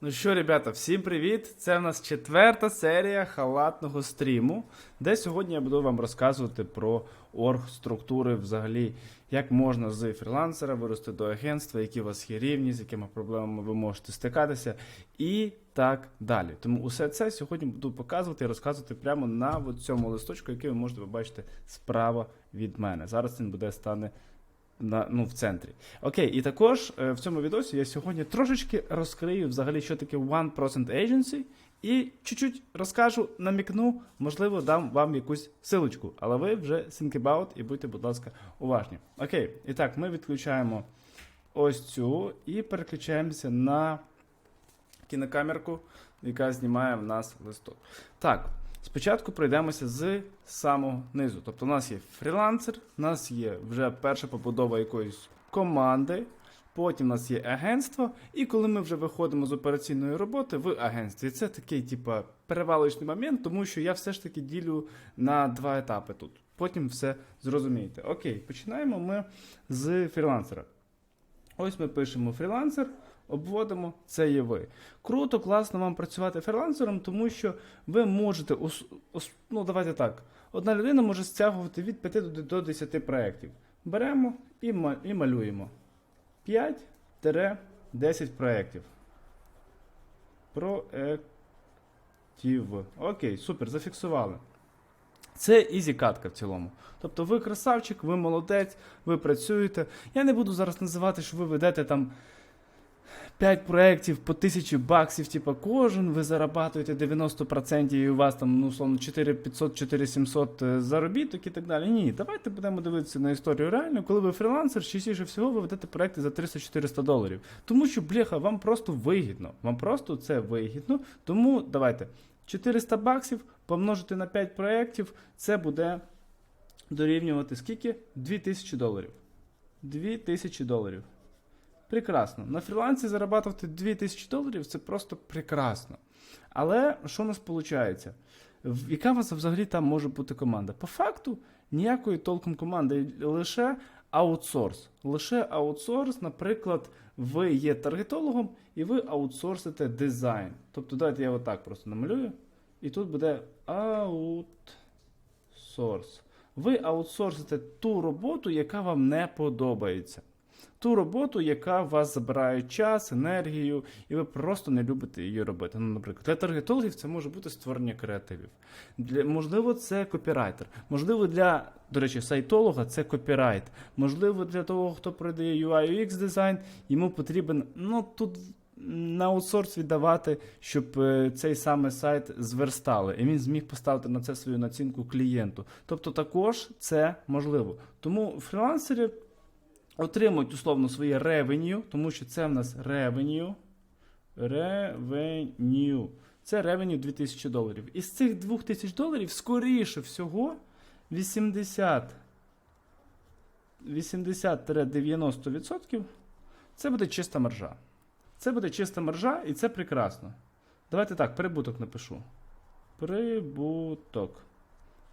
Ну що, ребята, всім привіт! Це в нас четверта серія халатного стріму, де сьогодні я буду вам розказувати про орг-структури, взагалі, як можна з фрілансера вирости до агентства, які у вас є рівні, з якими проблемами ви можете стикатися, і так далі. Тому усе це сьогодні буду показувати і розказувати прямо на цьому листочку, який ви можете побачити справа від мене. Зараз він буде стане на, ну, в центрі. Окей, і також е, в цьому відосі я сьогодні трошечки розкрию взагалі, що таке One Percent Agency, і чуть-чуть розкажу, намікну, можливо, дам вам якусь силочку. Але ви вже think about і будьте, будь ласка, уважні. Окей, і так, ми відключаємо ось цю і переключаємося на кінокамерку, яка знімає в нас листок. Так, спочатку пройдемося з самого низу. Тобто, у нас є фрілансер, у нас є вже перша побудова якоїсь команди. Потім у нас є агентство, і коли ми вже виходимо з операційної роботи в агентстві, це такий, типа, перевалочний момент, тому що я все ж таки ділю на два етапи тут. Потім все зрозумієте. Окей, починаємо ми з фрілансера. Ось ми пишемо фрілансер, обводимо, це є ви. Круто, класно вам працювати фрілансером, тому що ви можете, ну давайте так, одна людина може стягувати від 5 до- до 10 проєктів. Беремо і, і малюємо. 5-10 проєктів. Проектів. Окей, супер, зафіксували. Це ізі катка в цілому. Тобто ви красавчик, ви молодець, ви працюєте. Я не буду зараз називати, що ви ведете там 5 проєктів по 1000 баксів, типу, кожен, ви зарабатуєте 90% і у вас там, ну, условно, 4500, 4700 е, заробіток і так далі. Ні, давайте будемо дивитися на історію реально. Коли ви фрілансер, частіше всього ви ведете проекти за 300-400 доларів. Тому що, бляха, вам просто вигідно. Вам просто це вигідно. Тому давайте 400 баксів помножити на 5 проєктів, це буде дорівнювати скільки? 2000 доларів. 2000 доларів. Прекрасно. На фрілансі зарабатувати 2000 доларів це просто прекрасно. Але що у нас виходить? Яка у вас взагалі там може бути команда? По факту ніякої толком команди, лише аутсорс. Лише аутсорс, наприклад, ви є таргетологом і ви аутсорсите дизайн. Тобто, давайте я отак просто намалюю. І тут буде аутсорс. Ви аутсорсите ту роботу, яка вам не подобається. Ту роботу, яка вас забирає час, енергію, і ви просто не любите її робити. Ну, наприклад, для таргетологів це може бути створення креативів. Для, можливо, це копірайтер. Можливо, для, до речі, сайтолога це копірайт. Можливо, для того, хто продає UI UX дизайн, йому потрібен, ну тут на аутсорс віддавати, щоб е, цей саме сайт зверстали, і він зміг поставити на це свою націнку клієнту. Тобто також це можливо. Тому фрілансери отримують условно своє ревеню, тому що це в нас ревеню. Ревеню. Це ревеню 2000 доларів. Із цих 2000 доларів, скоріше всього, 80 80-90% це буде чиста маржа. Це буде чиста маржа, і це прекрасно. Давайте так, прибуток напишу. Прибуток.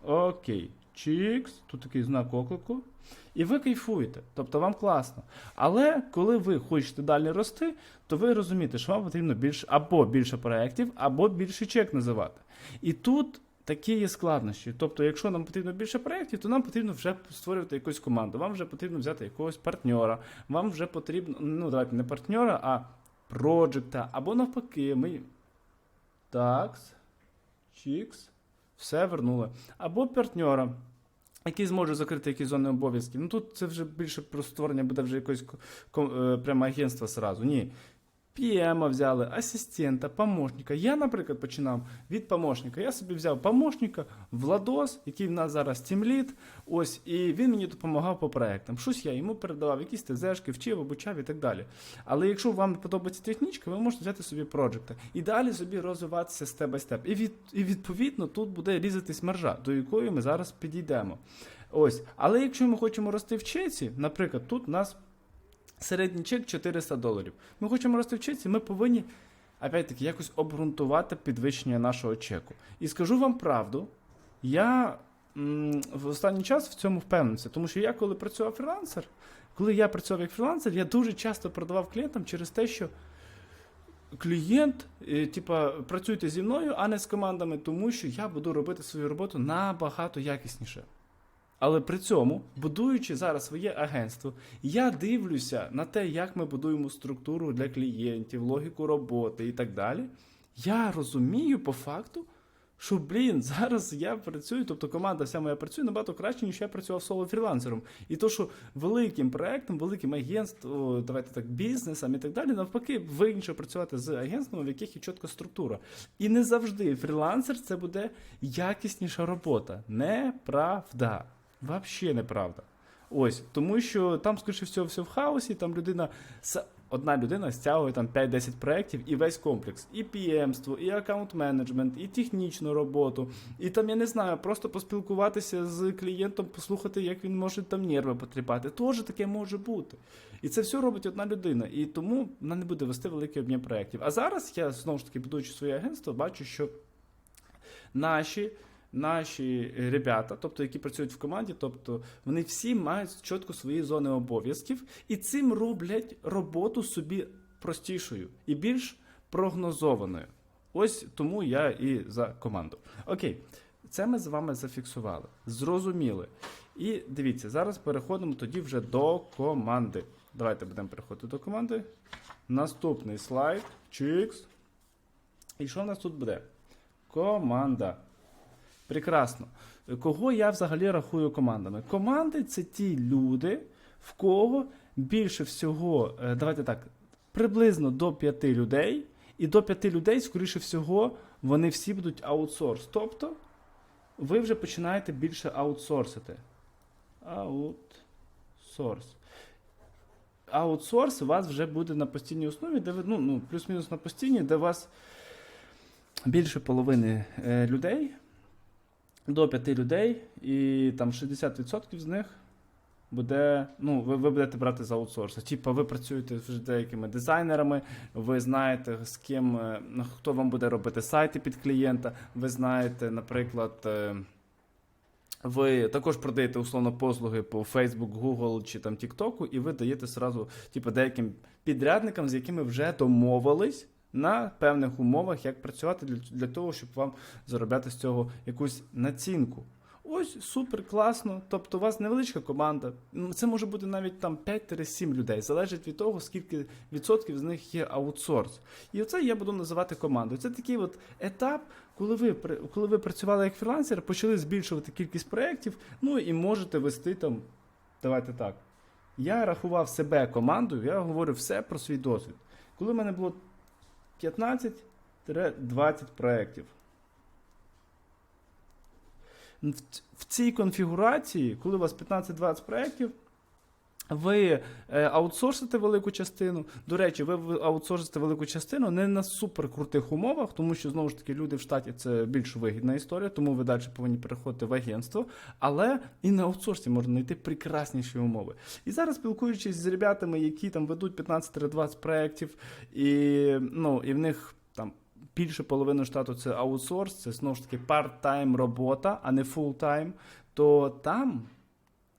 Окей. Чікс, тут такий знак оклику. І ви кайфуєте, тобто вам класно. Але коли ви хочете далі рости, то ви розумієте, що вам потрібно більше або більше проєктів, або більше чек називати. І тут такі є складнощі. Тобто, якщо нам потрібно більше проєктів, то нам потрібно вже створювати якусь команду. Вам вже потрібно взяти якогось партнера. Вам вже потрібно, ну давайте не партнера, а проджекта. Або навпаки, ми. Такс. Чікс. Все вернули. Або партнера, який зможе закрити якісь зони обов'язків. Ну тут це вже більше про створення буде вже якогось ко- ко- е, прямо агентства сразу. Ні. PM взяли, асистента, помощника. Я, наприклад, починав від помощника. Я собі взяв помощника, Владос, який в нас зараз тімліт. Ось, і він мені допомагав по проектам. Щось я йому передавав, якісь ТЗшки, вчив, обучав і так далі. Але якщо вам подобається технічка, ви можете взяти собі проджекта і далі собі розвиватися степ бай степ. І, від, і відповідно тут буде різатись маржа, до якої ми зараз підійдемо. Ось, але якщо ми хочемо рости в чеці, наприклад, тут у нас середній чек 400 доларів. Ми хочемо рости в чеці, ми повинні опять-таки якось обґрунтувати підвищення нашого чеку. І скажу вам правду, я м, в останній час в цьому впевнився, тому що я, коли працював фрілансер, коли я працював як фрілансер, я дуже часто продавав клієнтам через те, що клієнт, е, типа, працюйте зі мною, а не з командами, тому що я буду робити свою роботу набагато якісніше. Але при цьому, будуючи зараз своє агентство, я дивлюся на те, як ми будуємо структуру для клієнтів, логіку роботи і так далі. Я розумію по факту, що, блін, зараз я працюю, тобто команда вся моя працює набагато краще, ніж я працював соло фрілансером. І то, що великим проектом, великим агентством, давайте так, бізнесом і так далі, навпаки, вигідніше працювати з агентствами, в яких є чітка структура. І не завжди фрілансер це буде якісніша робота. Неправда. Вообще неправда. Ось, тому що там, скоріше всього, все в хаосі, там людина одна людина стягує там 5-10 проєктів і весь комплекс. І PM-ство, і аккаунт-менеджмент, і технічну роботу. І там, я не знаю, просто поспілкуватися з клієнтом, послухати, як він може там нерви потріпати. Теж таке може бути. І це все робить одна людина. І тому вона не буде вести великий об'єм проєктів. А зараз я знову ж таки, будуючи своє агентство, бачу, що наші. Наші ребята, тобто які працюють в команді, тобто вони всі мають чітко свої зони обов'язків, і цим роблять роботу собі простішою і більш прогнозованою. Ось тому я і за команду. Окей, це ми з вами зафіксували, зрозуміли. І дивіться, зараз переходимо тоді вже до команди. Давайте будемо переходити до команди. Наступний слайд. Чікс. І що в нас тут буде? Команда. Прекрасно. Кого я взагалі рахую командами? Команди це ті люди, в кого більше всього, е, давайте так, приблизно до п'яти людей, і до п'яти людей, скоріше всього, вони всі будуть аутсорс. Тобто ви вже починаєте більше аутсорсити. Аутсорс. Аутсорс у вас вже буде на постійній основі, де ви, ну, ну плюс-мінус на постійній, де у вас більше половини е, людей до 5 людей, і там 60% з них буде. Ну, ви, ви будете брати за аутсорс. Типа, ви працюєте вже деякими дизайнерами, ви знаєте, з ким е, хто вам буде робити сайти під клієнта. Ви знаєте, наприклад. е, Ви також продаєте условно послуги по Facebook, Google чи там TikTok, і ви даєте сразу, типу, деяким підрядникам, з якими вже домовились на певних умовах, як працювати для, для того, щоб вам заробляти з цього якусь націнку. Ось супер класно. Тобто у вас невеличка команда. Це може бути навіть там 5-7 людей. Залежить від того, скільки відсотків з них є аутсорс. І оце я буду називати командою. Це такий от етап, коли ви коли ви працювали як фрілансер, почали збільшувати кількість проєктів, ну і можете вести там. Давайте так. Я рахував себе командою, я говорю все про свій досвід. Коли в мене було 15-20 проєктів. В, цій конфігурації, коли у вас 15-20 проєктів, ви е, аутсорсите велику частину. До речі, ви аутсорсите велику частину не на суперкрутих умовах, тому що знову ж таки люди в штаті це більш вигідна історія, тому ви далі повинні переходити в агентство. Але і на аутсорсі можна знайти прекрасніші умови. І зараз, спілкуючись з ребятами, які там ведуть 15-20 проєктів, і, ну, і в них там. Більше половини штату це аутсорс, це знову ж таки part-time робота, а не full-time, то там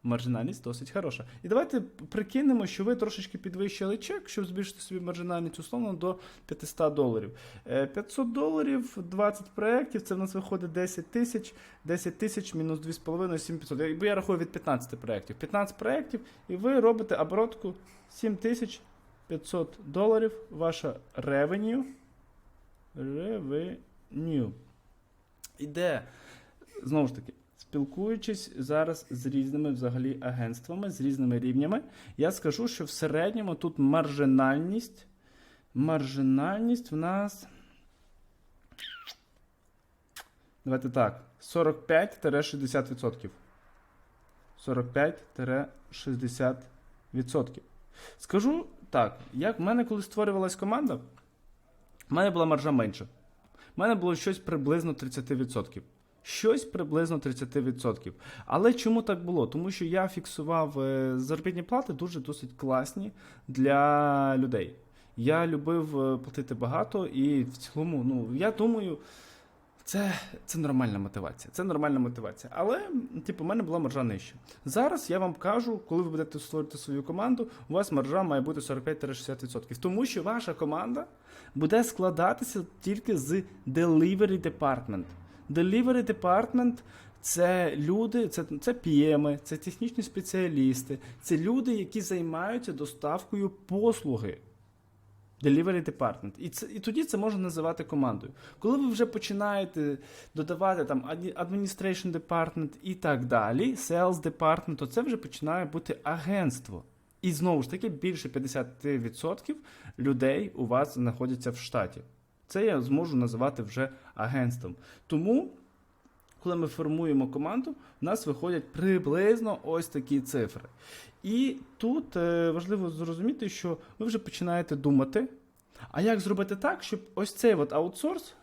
маржинальність досить хороша. І давайте прикинемо, що ви трошечки підвищили чек, щоб збільшити собі маржинальність условно до 500 доларів. Е, 500 доларів, 20 проєктів, це в нас виходить 10 тисяч, 10 тисяч мінус 2,5, 7500. Бо я рахую від 15 проєктів. 15 проєктів, і ви робите оборотку 7500 доларів, ваша ревеню. Ревеню. Іде, знову ж таки, спілкуючись зараз з різними взагалі агентствами, з різними рівнями, я скажу, що в середньому тут маржинальність. Маржинальність в нас. Давайте так. 45-60%. 45-60%. Скажу так, як в мене, коли створювалась команда, в мене була маржа менша. У мене було щось приблизно 30%. Щось приблизно 30%. Але чому так було? Тому що я фіксував е, заробітні плати дуже досить класні для людей. Я любив е, платити багато, і в цілому, ну, я думаю, Це, це нормальна мотивація. Це нормальна мотивація. Але, типу, у мене була маржа нижча. Зараз я вам кажу, коли ви будете створити свою команду, у вас маржа має бути 45-60%. Тому що ваша команда буде складатися тільки з Delivery Department. Delivery Department це люди, це, це PM, це технічні спеціалісти, це люди, які займаються доставкою послуги. Delivery Department. І, це, і тоді це можна називати командою. Коли ви вже починаєте додавати там Administration Department і так далі, Sales Department, то це вже починає бути агентство. І знову ж таки, більше 50% людей у вас знаходяться в штаті. Це я зможу називати вже агентством. Тому, коли ми формуємо команду, в нас виходять приблизно ось такі цифри. І тут е, важливо зрозуміти, що ви вже починаєте думати, а як зробити так, щоб ось цей от аутсорс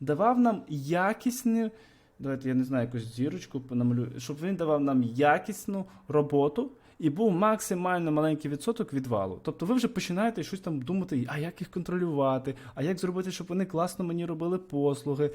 давав нам якісні, давайте я не знаю, якусь зірочку понамалюю, щоб він давав нам якісну роботу і був максимально маленький відсоток відвалу. Тобто ви вже починаєте щось там думати, а як їх контролювати, а як зробити, щоб вони класно мені робили послуги,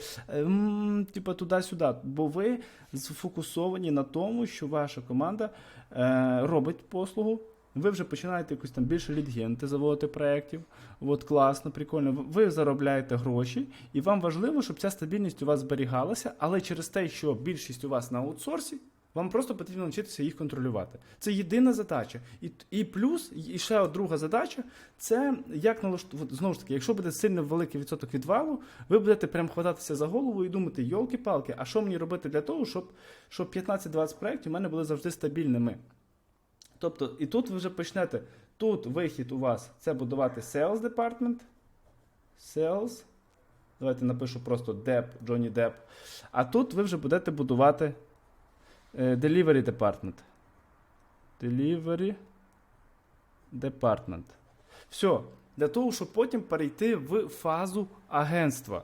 типа туди-сюди. Бо ви сфокусовані на тому, що ваша команда е, робить послугу. Ви вже починаєте якусь там більше лідгенти заводити проєктів. От класно, прикольно. Ви заробляєте гроші, і вам важливо, щоб ця стабільність у вас зберігалася, але через те, що більшість у вас на аутсорсі, вам просто потрібно навчитися їх контролювати. Це єдина задача. І, і плюс, і ще друга задача це як налаштувати. Знову ж таки, якщо буде сильно великий відсоток відвалу, ви будете прям хвататися за голову і думати, йолки-палки, а що мені робити для того, щоб, щоб 15-20 проєктів у мене були завжди стабільними. Тобто, і тут ви вже почнете. Тут вихід у вас це будувати Sales Department. Sales. Давайте напишу просто Depp, Johnny Depp. А тут ви вже будете будувати Delivery Department. Delivery Department. Все. Для того, щоб потім перейти в фазу агентства.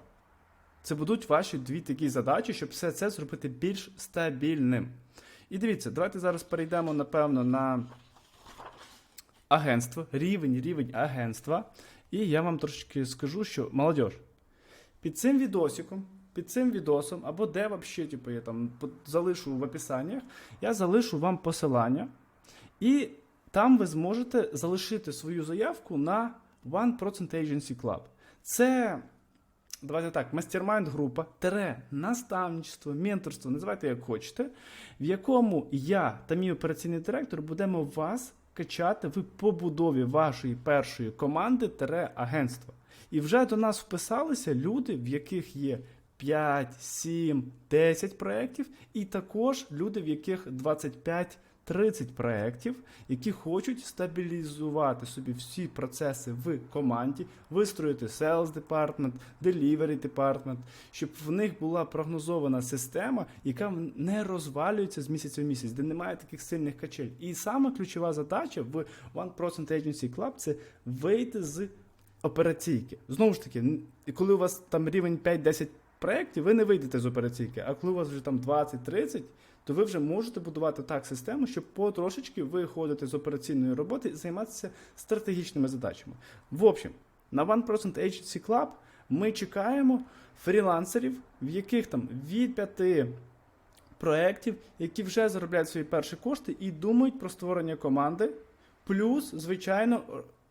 Це будуть ваші дві такі задачі, щоб все це зробити більш стабільним. І дивіться, давайте зараз перейдемо, напевно, на агентство, рівень, рівень агентства. І я вам трошки скажу, що молодь, під цим відосиком, під цим відосом, або де взагалі, типу, я там залишу в описаннях, я залишу вам посилання, і там ви зможете залишити свою заявку на One Procent Agency Club. Це давайте так, мастермайнд група, тере, наставництво, менторство, називайте як хочете, в якому я та мій операційний директор будемо вас качати в побудові вашої першої команди тере агентства. І вже до нас вписалися люди, в яких є 5, 7, 10 проєктів, і також люди, в яких 25 30 проєктів, які хочуть стабілізувати собі всі процеси в команді, вистроїти Sales Department, Delivery Department, щоб в них була прогнозована система, яка не розвалюється з місяця в місяць, де немає таких сильних качель. І саме ключова задача в One Procent Agency Club це вийти з операційки. Знову ж таки, коли у вас там рівень 5-10 проєктів, ви не вийдете з операційки, а коли у вас вже там 20-30, то ви вже можете будувати так систему, щоб потрошечки виходити з операційної роботи і займатися стратегічними задачами. В общем, на One Procent Agency Club ми чекаємо фрілансерів, в яких там від 5 проєктів, які вже заробляють свої перші кошти і думають про створення команди, плюс, звичайно,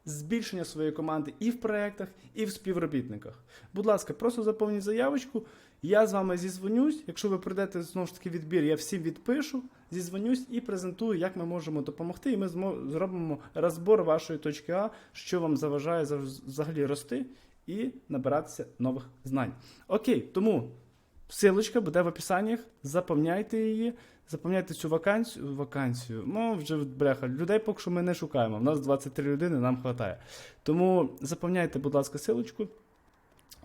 збільшення своєї команди і в проєктах, і в співробітниках. Будь ласка, просто заповніть заявочку. Я з вами зізвонюсь. Якщо ви прийдете знову ж таки відбір, я всім відпишу, зізвонюсь і презентую, як ми можемо допомогти. І ми зробимо розбор вашої точки А, що вам заважає взагалі рости і набиратися нових знань. Окей, тому Силочка буде в описаннях, заповняйте її, заповняйте цю вакансію. вакансію. Ну, вже бляха, людей поки що ми не шукаємо. У нас 23 людини, нам вистачає. Тому заповняйте, будь ласка, силочку,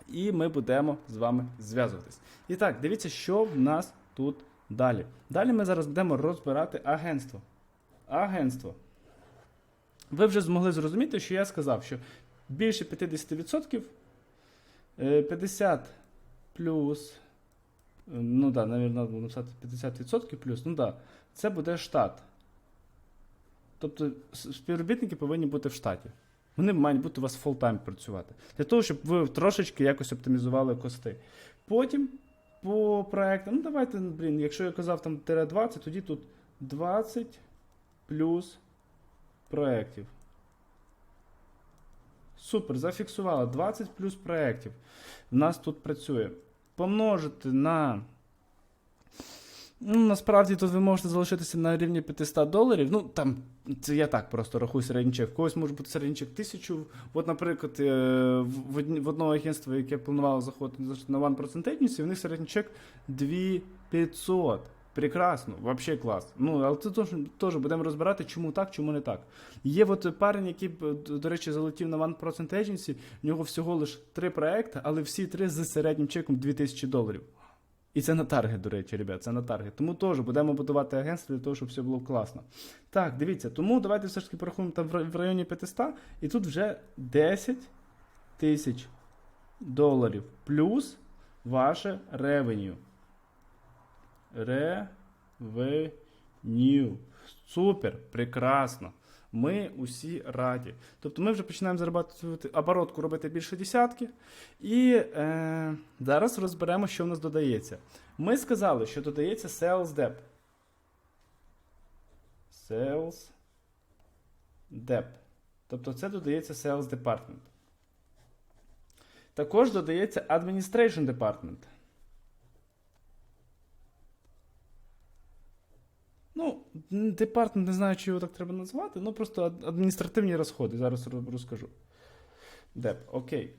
і ми будемо з вами зв'язуватись. І так, дивіться, що в нас тут далі. Далі ми зараз будемо розбирати агентство. Агентство. Ви вже змогли зрозуміти, що я сказав, що більше 50%, е, 50 плюс. Ну да, навірно, треба написати 50% плюс. Ну да, це буде штат. Тобто співробітники повинні бути в штаті. Вони мають бути у вас фултайм працювати. Для того, щоб ви трошечки якось оптимізували кости. Потім по проектам, ну давайте, блін, якщо я казав там тире 20, тоді тут 20 плюс проєктів. Супер, зафіксувала. 20 плюс проєктів. У нас тут працює. Помножити на. Ну, насправді тут ви можете залишитися на рівні 500 доларів. Ну, там, це я так просто рахую середній чек. В Когось може бути середній чек 1000. От, наприклад, е, в, одного агентства, яке планувало заходити на 1% Agency, у них середній чек 2500. Прекрасно, вообще клас. Ну, але це теж, теж будемо розбирати, чому так, чому не так. Є от парень, який, до до речі, залетів на 1% Agency, в нього всього лише три проекти, але всі три з середнім чеком 2000 доларів. І це на таргет, до речі, ребят, це на таргет. Тому теж будемо будувати агентство для того, щоб все було класно. Так, дивіться, тому давайте все ж таки порахуємо там в районі 500, і тут вже 10 тисяч доларів плюс ваше ревеню. Ревеню. Супер, прекрасно. Ми усі раді. Тобто ми вже починаємо зарабатувати оборотку робити більше десятки. І е, зараз розберемо, що в нас додається. Ми сказали, що додається Sales Dep. Sales Dep. Тобто це додається Sales Department. Також додається Administration Department. Ну, м, департмент не знаю, чи його так треба назвати, ну просто адміністративні розходи. Зараз розкажу. Деп, окей.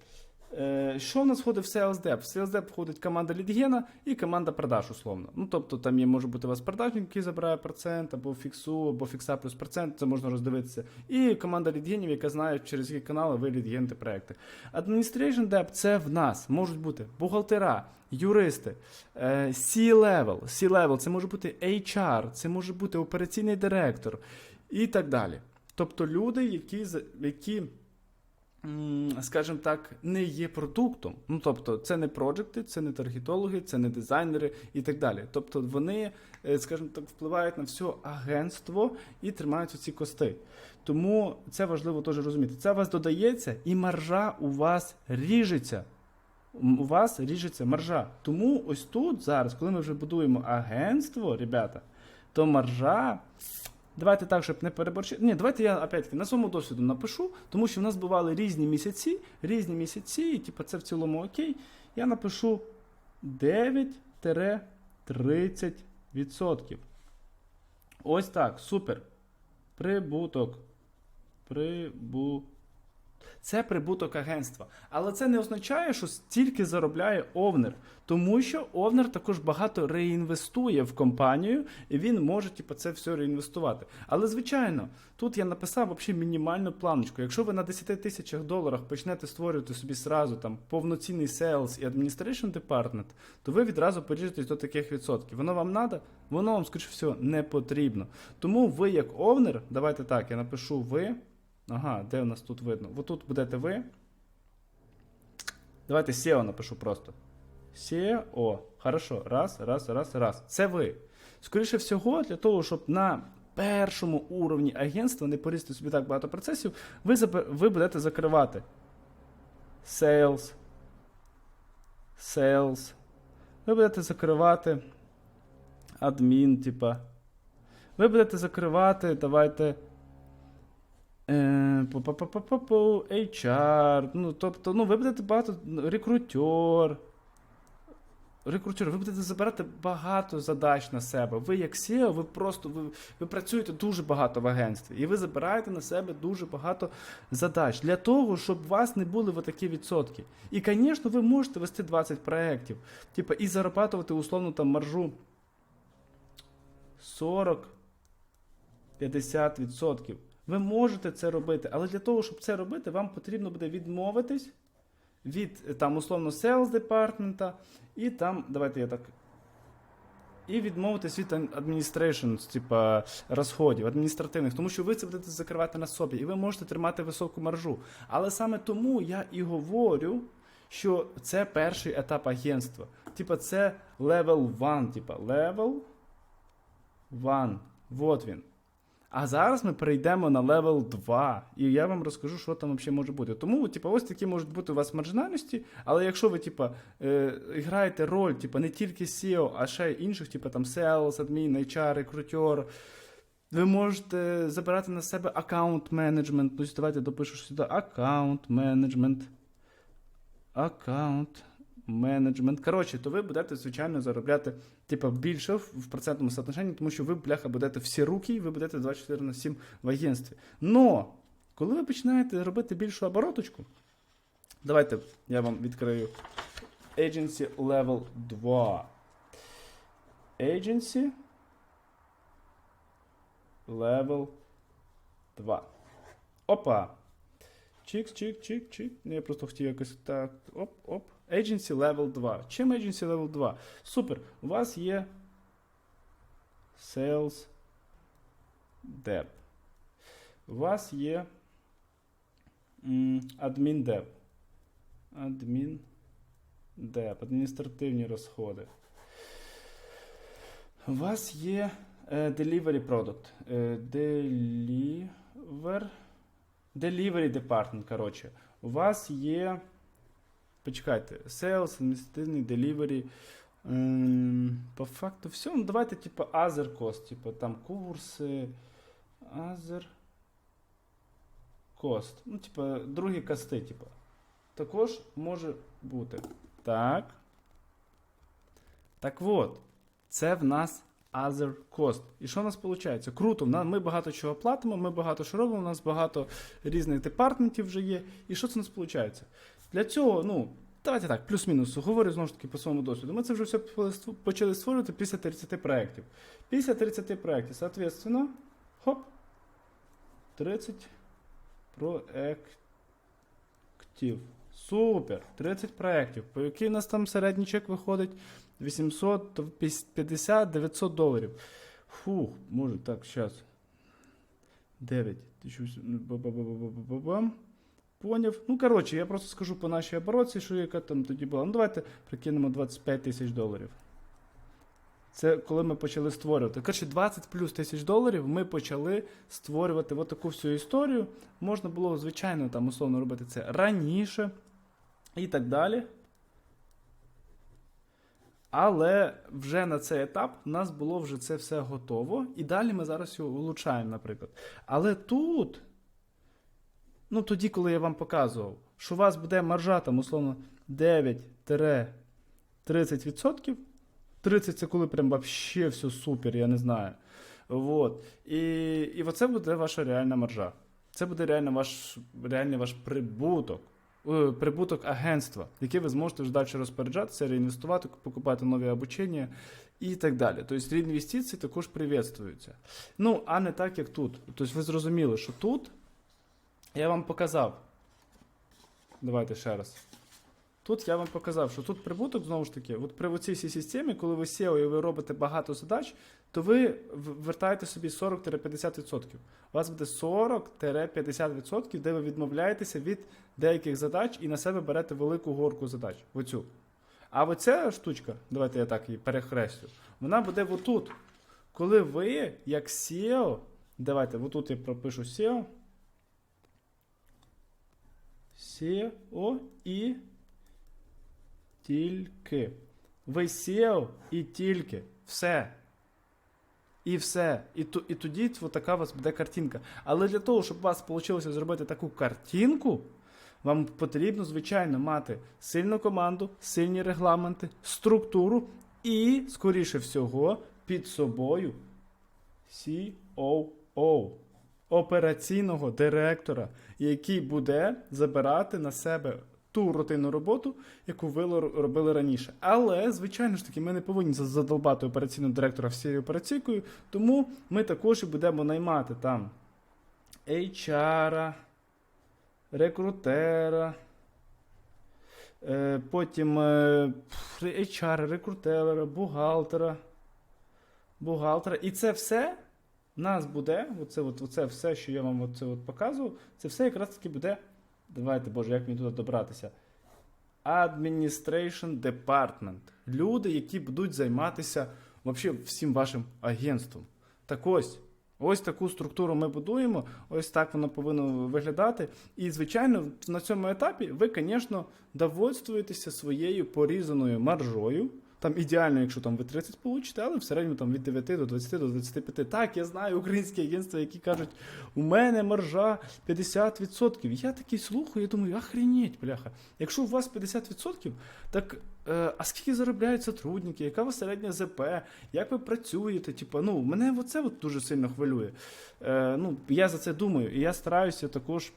Е, що в нас входить в Sales Dep? В Sales Dep входить команда лідгена і команда продаж, условно. Ну, тобто там є, може бути у вас продажник, який забирає процент, або фіксу, або фікса плюс процент, це можна роздивитися. І команда лідгенів, яка знає, через які канали ви лідгените проекти. Administration Dep це в нас можуть бути бухгалтера, юристи, е, C-level. C-level це може бути HR, це може бути операційний директор і так далі. Тобто люди, які, які скажімо так, не є продуктом. Ну, тобто, це не проджекти, це не таргетологи, це не дизайнери і так далі. Тобто вони, е, скажімо так, впливають на все агентство і тримають ці кости. Тому це важливо теж розуміти. Це у вас додається, і маржа у вас ріжеться. У вас ріжеться маржа. Тому ось тут зараз, коли ми вже будуємо агентство, ребята, то маржа. Давайте так, щоб не переборчити. Ні, давайте я опять-таки на своєму досвіду напишу, тому що в нас бували різні місяці, різні місяці, і типу, це в цілому окей. Я напишу 9-30%. Ось так, супер. Прибуток. Прибуток. Це прибуток агентства. Але це не означає, що стільки заробляє овнер. Тому що овнер також багато реінвестує в компанію, і він може типу, це все реінвестувати. Але, звичайно, тут я написав взагалі мінімальну планочку. Якщо ви на 10 тисячах доларах почнете створювати собі сразу там повноцінний sales і administration department, то ви відразу поріжетесь до таких відсотків. Воно вам треба? Воно вам, скоріше всього, не потрібно. Тому ви, як овнер, давайте так, я напишу ви. Ага, де у нас тут видно? Вот тут будете ви. Давайте SEO напишу просто. SEO. Хорошо. Раз, раз, раз, раз. Це ви. Скоріше всього, для того, щоб на першому уровні агентства не порізати собі так багато процесів, ви, ви будете закривати sales. Sales. Ви будете закривати адмін, типа. Ви будете закривати, давайте. Е, HR, ну, тобто, ну, ви будете багато рекрутер. Рекрутер, ви будете забирати багато задач на себе. Ви, як SEO, ви просто ви, ви працюєте дуже багато в агентстві, і ви забираєте на себе дуже багато задач для того, щоб у вас не були такі відсотки. І, звісно, ви можете вести 20 проєктів, типу, і зарабатувати условно там маржу 40-50%. Ви можете це робити, але для того, щоб це робити, вам потрібно буде відмовитись від е, там условно sales департмента, і там, давайте я так. І відмовитись від administration, типа розходів, адміністративних, тому що ви це будете закривати на собі, і ви можете тримати високу маржу. Але саме тому я і говорю, що це перший етап агентства. Типа це level 1, типа level 1. Вот він. А зараз ми перейдемо на левел 2, і я вам розкажу, що там взагалі може бути. Тому, типу, ось такі можуть бути у вас маржинальності, але якщо ви, типу, е, граєте роль, типу, не тільки SEO, а ще й інших, типу там sales, адмін, HR, рекрутер, ви можете забирати на себе аккаунт менеджмент. Тобто давайте допишу сюди аккаунт менеджмент. Аккаунт менеджмент. Коротше, то ви будете, звичайно, заробляти типу, більше в процентному соотношенні, тому що ви, бляха, будете всі руки, і ви будете 24 на 7 в агентстві. Но, коли ви починаєте робити більшу обороточку, давайте я вам відкрию Agency Level 2. Agency Level 2. Опа. Чик, чик, чик, чик. Я просто хотів якось так. Оп, оп. Agency Level 2. Чим Agency Level 2? Супер. У вас є Sales Dev. У вас є Admin Dev. Admin Dev. Адміністративні розходи. У вас є е, Delivery Product. Е, Deliver. Delivery Department, коротше. У вас є. Почекайте, Sales, адміністративний Delivery. Ем, по факту все. Ну, давайте, типу, Other Cost, типу, там курси. Other Cost. Ну, типу, другі кости, типу. Також може бути. Так. Так от, це в нас other cost. І що в нас виходить? Круто, ми багато чого платимо, ми багато що робимо, у нас багато різних департаментів вже є. І що це у нас виходить? Для цього, ну, давайте так, плюс-мінус, говорю знову ж таки по своєму досвіду. Ми це вже все почали створювати після 30 проєктів. Після 30 проєктів, соответственно, хоп, 30 проєктів. Супер! 30 проєктів. По який у нас там середній чек виходить? 850-900 доларів. Фух, може так, зараз. 9. Ба-ба-ба-ба-ба-бам. Поняв. Ну, коротше, я просто скажу по нашій оборотці, що яка там тоді була. Ну, давайте прикинемо 25 тисяч доларів. Це коли ми почали створювати. Коротше, 20 плюс тисяч доларів ми почали створювати от таку всю історію. Можна було, звичайно, там условно робити це раніше і так далі. Але вже на цей етап у нас було вже це все готово, і далі ми зараз його улучшаємо, наприклад. Але тут, ну тоді, коли я вам показував, що у вас буде маржа там, условно, 9-30%. 30 це коли прям вообще все супер, я не знаю. Вот. І, і оце буде ваша реальна маржа. Це буде реально ваш, реальний ваш прибуток. Е, Прибуток агентства, який ви зможете вже далі розпоряджатися, реінвестувати, покупати нові обучення і так далі. Тобто реінвестиції також приветствуються. Ну, а не так, як тут. Тобто ви зрозуміли, що тут я вам показав. Давайте ще раз. Тут я вам показав, що тут прибуток, знову ж таки, от при цій всій системі, коли ви SEO і ви робите багато задач, то ви вертаєте собі 40-50%. У вас буде 40-50%, де ви відмовляєтеся від деяких задач і на себе берете велику горку задач. Оцю. А оця штучка, давайте я так її перехрестю, вона буде отут. Коли ви, як SEO, давайте, отут я пропишу SEO. SEO і тільки. Ви SEO і тільки. Все. І все. І, і тоді така у вас буде картинка. Але для того, щоб у вас вийшло зробити таку картинку, вам потрібно, звичайно, мати сильну команду, сильні регламенти, структуру і, скоріше всього, під собою COO, операційного директора, який буде забирати на себе ту рутинну роботу, яку ви робили раніше. Але, звичайно ж таки, ми не повинні задолбати операційного директора всією операційкою, тому ми також і будемо наймати там HR, рекрутера, е, потім е, HR, рекрутера, бухгалтера, бухгалтера. І це все нас буде, оце, от, оце все, що я вам оце от показував, це все якраз таки буде. Давайте, Боже, як мені туди добратися? Administration Department. Люди, які будуть займатися вообще всім вашим агентством. Так ось, Ось таку структуру ми будуємо, ось так воно повинно виглядати. І, звичайно, на цьому етапі ви, звісно, довольствуєтеся своєю порізаною маржою. Там ідеально, якщо там ви 30 получите, але в середньому там від 9 до 20 до 25. Так, я знаю українські агентства, які кажуть, у мене маржа 50%. Я такий слухаю, я думаю, охренеть, бляха. Якщо у вас 50%, так е, а скільки заробляють сотрудники, яка у вас середня ЗП, як ви працюєте? Типу, ну, мене оце от дуже сильно хвилює. Е, ну, я за це думаю, і я стараюся також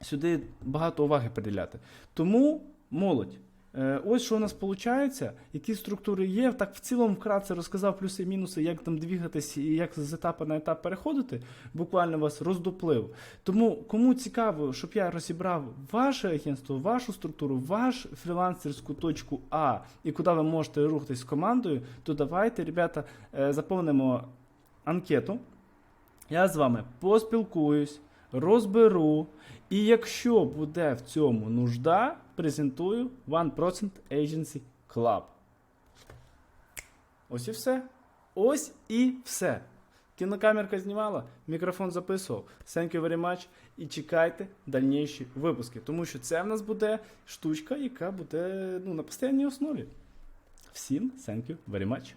сюди багато уваги приділяти. Тому молодь. Е, Ось що у нас виходить, які структури є. Так в цілому вкратце розказав плюси і мінуси, як там двигатись і як з етапу на етап переходити. Буквально вас роздуплив. Тому кому цікаво, щоб я розібрав ваше агентство, вашу структуру, ваш фрілансерську точку А і куди ви можете рухатись з командою, то давайте, ребята, е, заповнимо анкету. Я з вами поспілкуюсь, розберу. І якщо буде в цьому нужда, презентую 1% Agency Club. Ось і все. Ось і все. Кінокамерка знімала, мікрофон записував. Thank you very much. І чекайте дальніші випуски, тому що це в нас буде штучка, яка буде ну, на постійній основі. Всім thank you very much.